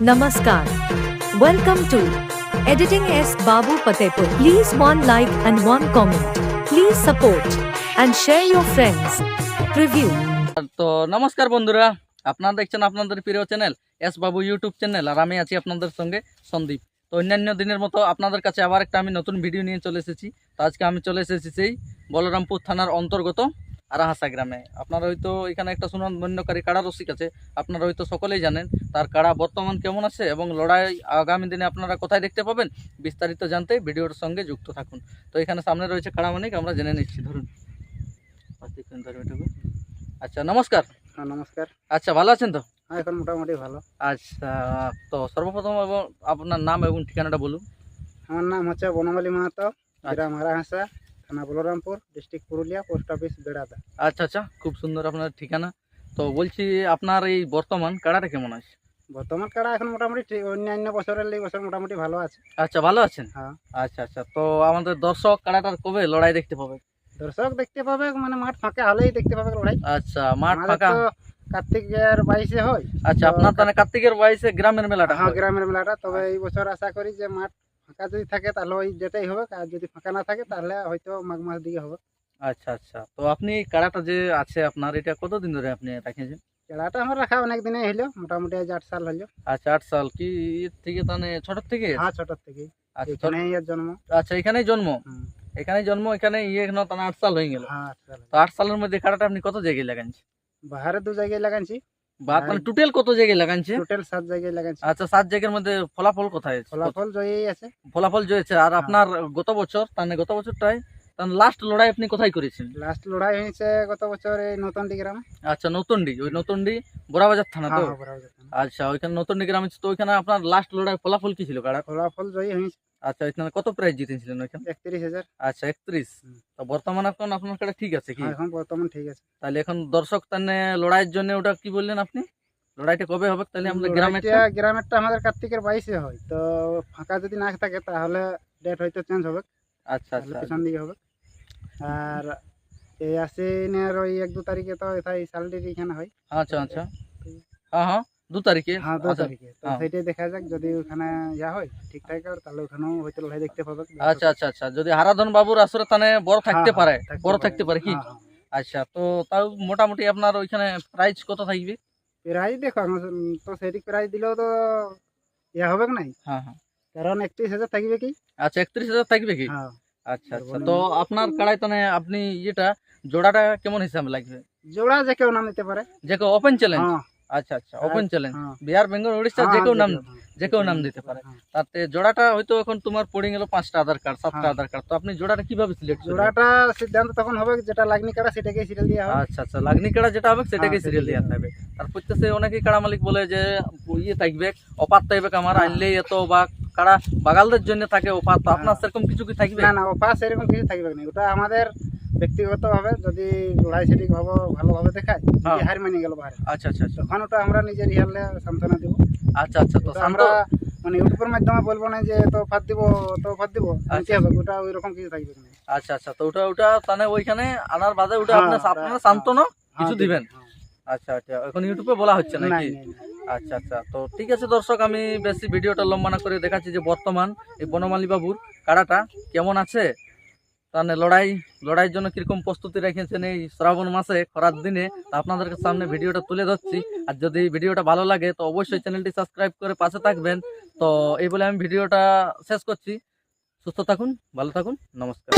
Namaskar. Welcome to Editing S. Babu Patepur. Please one like and one comment. Please support and share your friends. Preview. তো নমস্কার বন্ধুরা আপনারা দেখছেন আপনাদের প্রিয় channel S Babu YouTube channel আর আমি আছি আপনাদের সঙ্গে সন্দীপ তো অন্যান্য দিনের মতো আপনাদের কাছে আবার একটা আমি নতুন ভিডিও নিয়ে চলে এসেছি তো আজকে আমি চলে এসেছি সেই বলরামপুর থানার অন্তর্গত আরাহাসা গ্রামে। আপনারা হয়তো এখানে একটা সুনামধন্যকারী কাড়া রসিক আছে আপনারা হয়তো সকলেই জানেন তার কাড়া বর্তমান কেমন আছে এবং লড়াই আগামী দিনে আপনারা কোথায় দেখতে পাবেন বিস্তারিত জানতে ভিডিওর সঙ্গে যুক্ত থাকুন। তো এখানে সামনে রয়েছে কাড়া মানিক আমরা জেনে নিচ্ছি ধরুন। আচ্ছা নমস্কার। হ্যাঁ নমস্কার। আচ্ছা ভালো আছেন তো? হ্যাঁ এখন মোটামুটি ভালো। আচ্ছা তো সর্বপ্রথম এবং আপনার নাম এবং ঠিকানাটা বলুন। আমার নাম হচ্ছে বনমালী মাহাতো গ্রাম হারাহাসা থানা Balarampur district Purulia post office Berada. আচ্ছা আচ্ছা খুব সুন্দর আপনার ঠিকানা। তো বলছি আপনার এই বর্তমান কাড়াটা কেমন আছে? বর্তমান কাড়া এখন মোটামুটি অন্যান্য বছরের এই বছর মোটামুটি ভালো আছে। আচ্ছা ভালো আছেন? হ্যাঁ। আচ্ছা আচ্ছা তো আমাদের দর্শক কাড়াটার কবে লড়াই দেখতে পাবে? দর্শক দেখতে পাবে মানে মাঠ ফাঁকা হলেই দেখতে পাবে লড়াই। আচ্ছা মাঠ ফাঁকা? কার্তিকের বাইশে হয়। আচ্ছা আপনার তাহলে কার্তিকের বাইশে গ্রামের মেলাটা হ্যাঁ গ্রামের মেলাটা। তবে এই বছর আশা করি যে মাঠ ফাঁকা যদি থাকে তাহলে ওই যেটাই হবে আর যদি ফাঁকা না থাকে তাহলে হয়তো মাঘ মাস দিকে হবে। আচ্ছা আচ্ছা। তো আপনি কাড়াটা যে আছে আপনার এটা কতদিন ধরে আপনি রাখিয়েছেন? খেলাটা আমার রাখা অনেক দিনে হইল মোটামুটি আজ আট সাল হইল। আচ্ছা আট সাল। কি এর থেকে তাহলে ছোট থেকে? হ্যাঁ ছোটোর থেকে। আচ্ছা ছোট- এখানেই এর জন্ম। আচ্ছা এখানেই জন্ম? হুম। এখানেই জন্ম এখানে ইয়ে এখানে তাহলে আট সাল হয়ে গেল। হ্যাঁ আট সাল তো আট সালের মধ্যে কাড়াটা আপনি কত জায়গায় লাগানছেন বাহারে দু জায়গায় লাগাইছি। টোটাল কত জায়গায় টোটাল সাত জায়গায় লাগাইছি। আচ্ছা সাত জায়গার মধ্যে ফলাফল কোথায় ফলাফল জয়ই আছে। ফলাফল জয়েছে আর আপনার গত বছর গত বছরটাই লাস্ট লড়াই আপনি কোথায় করেছেন? লাস্ট লড়াই হয়েছে গত বছর এই নতুনডি গ্রামে। আচ্ছা নতুনডি ওই নতুনডি বোরাবাজার থানা তো? হ্যাঁ, হ্যাঁ। আচ্ছা ওইখানে নতুনডি গ্রামে তো ওইখানে আপনার লাস্ট লড়াই ফলাফল কি ছিল কাড়া ফলাফল জয়ী হয়েছে। আচ্ছা ওইখানে কত প্রাইজ জিতেছিলেন ওইখানে? একত্রিশ হাজার। আচ্ছা একত্রিশ। তো বর্তমানে এখন আপনার কাড়া ঠিক আছে কি? এখন বর্তমান ঠিক আছে। তাহলে এখন দর্শক তাহলে লড়াইয়ের জন্য ওটা কি বললেন আপনি? লড়াইটা কবে হবে তাহলে আমাদের গ্রামে গ্রামেরটা? আমাদের কার্তিকের বাইশে হয়। তো ফাঁকা যদি না থাকে তাহলে ডেট হয়তো চেঞ্জ হবে। আচ্ছা আচ্ছা। পিছন দিকে হবে। আর এই আশ্বিনের ওই এক দু তারিখে তো সালটির এখানে হয়। আচ্ছা আচ্ছা। হ্যাঁ হ্যাঁ। দু তারিখে হ্যাঁ দু আচ্ছা। তারিখে। তো হ্যাঁ। সেটাই দেখা যাক যদি ওখানে ইয়া হয় ঠিকঠাক আর তাহলে ওখানেও হয়তো লড়াই দেখতে পাবে। আচ্ছা আচ্ছা আচ্ছা। যদি হারাধন বাবুর আসরে তাহলে বড় থাকতে হ্যাঁ, পারে বড় থাকতে পারে কি? হ্যাঁ, হ্যাঁ। আচ্ছা তো তাও মোটামুটি আপনার ওইখানে প্রাইস কত থাকবে? প্রাইজ দেখো তো সেটি প্রাইজ দিলেও তো ইয়া হবে নাই? হ্যাঁ হ্যাঁ। কারণ একত্রিশ হাজার থাকবে কি? আচ্ছা একত্রিশ হাজার থাকবে কি? হ্যাঁ। আচ্ছা আচ্ছা। তো আপনার কাড়াই তাহলে আপনি ইয়েটা জোড়াটা কেমন হিসাবে লাগবে? জোড়া যে কেউ নাম দিতে পারে। যে কেউ ওপেন চ্যালেঞ্জ হ্যাঁ। আচ্ছা আচ্ছা open challenge. Bihar Bengal Orissa যে হ্যাঁ, কেউ নাম যে কেউ নাম দিতে পারে হ্যাঁ। তাতে জোড়াটা হয়তো এখন তোমার পড়ে গেল পাঁচটা আধার কার্ড সাতটা হ্যাঁ। আধার কার্ড তো আপনি জোড়াটা কীভাবে সিলেক্ট জোড়াটা সিদ্ধান্ত তখন হবে যেটা লাগনি কাটা সেটাকে সিরিয়াল দেওয়া হবে আচ্ছা আচ্ছা লাগনি কাড়া যেটা হবে সেটাকে সিরিয়াল দেওয়া থাকবে তারপর তো সে অনেকেই কাড়া মালিক বলে যে ইয়ে থাকবে অপাত থাকবে আমার। আনলেই এত বা কাড়া বাগালদের জন্য থাকে অপাত তো আপনার। সেরকম কিছু কি থাকবে না না অফার সেরকম কিছু থাকবে না ওটা আমাদের ব্যক্তিগত ভাবে যদি লড়াই সেটি ভাবে ভালোভাবে দেখায় যদি হ্যাঁ। হার মেনে গেল বাইরে আচ্ছা আচ্ছা আচ্ছা। তখন ওটা আমরা নিজের ইয়ারলে সান্ত্বনা দিব। আচ্ছা আচ্ছা তো আমরা মানে ইউটিউবের মাধ্যমে বলব না যে তো ফাত দিব তো ফাত দিব আচ্ছা। নিতে হবে? ওটা ওই রকম কিছু থাকবে না। আচ্ছা আচ্ছা তো ওটা ওটা তাহলে ওইখানে আনার বাদে ওটা হ্যাঁ, আপনার আপনারা কিছু হ্যাঁ, দিবেন? হ্যাঁ। আচ্ছা আচ্ছা এখন ইউটিউবে বলা হচ্ছে নাকি। আচ্ছা আচ্ছা তো ঠিক আছে দর্শক আমি বেশি ভিডিওটা লম্বা না করে দেখাচ্ছি যে বর্তমান এই বনমালী বাবুর কাড়াটা কেমন আছে? তাহলে লড়াই, লড়াইয়ের জন্য কীরকম প্রস্তুতি রেখেছেন এই শ্রাবণ মাসে, খরার দিনে আপনাদের সামনে ভিডিওটা তুলে ধরছি। আর যদি ভিডিওটা ভালো লাগে, তো অবশ্যই চ্যানেলটি সাবস্ক্রাইব করে পাশে থাকবেন। তো এই বলে আমি ভিডিওটা শেষ করছি। সুস্থ থাকুন, ভালো থাকুন, নমস্কার।